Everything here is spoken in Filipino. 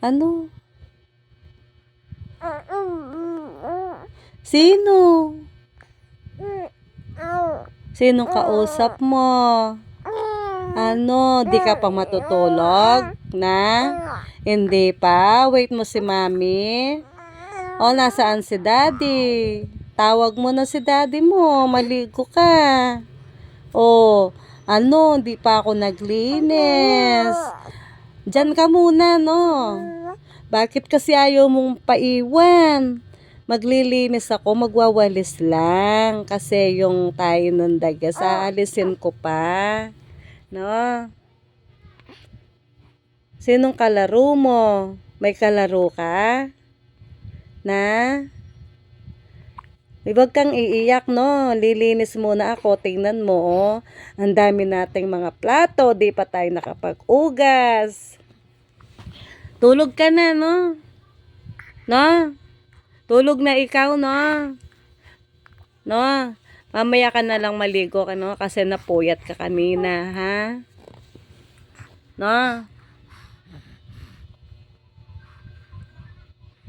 Ano? Sino? Sinong kausap mo? Ano, di ka pa matutulog? Na? Hindi pa? Wait mo si mami? O, nasaan si daddy? Tawag mo na si daddy mo. Maligo ka. O, ano, di pa ako naglinis. Diyan ka muna, no? Bakit kasi ayaw mong paiwan? Maglilinis ako, magwawalis lang. Kasi yung tayo ng daga, saalisin ko pa. No? Sinong kalaro mo? May kalaro ka? Na? Huwag kang iiyak, no? Lilinis muna ako. Tingnan mo, oh. Ang dami nating mga plato. Di pa tayo nakapag-ugas. Tulog ka na, no? No? Tulog na ikaw, no? No? Mamaya ka na lang maligo ka, no? Kasi napuyat ka kanina, ha? No?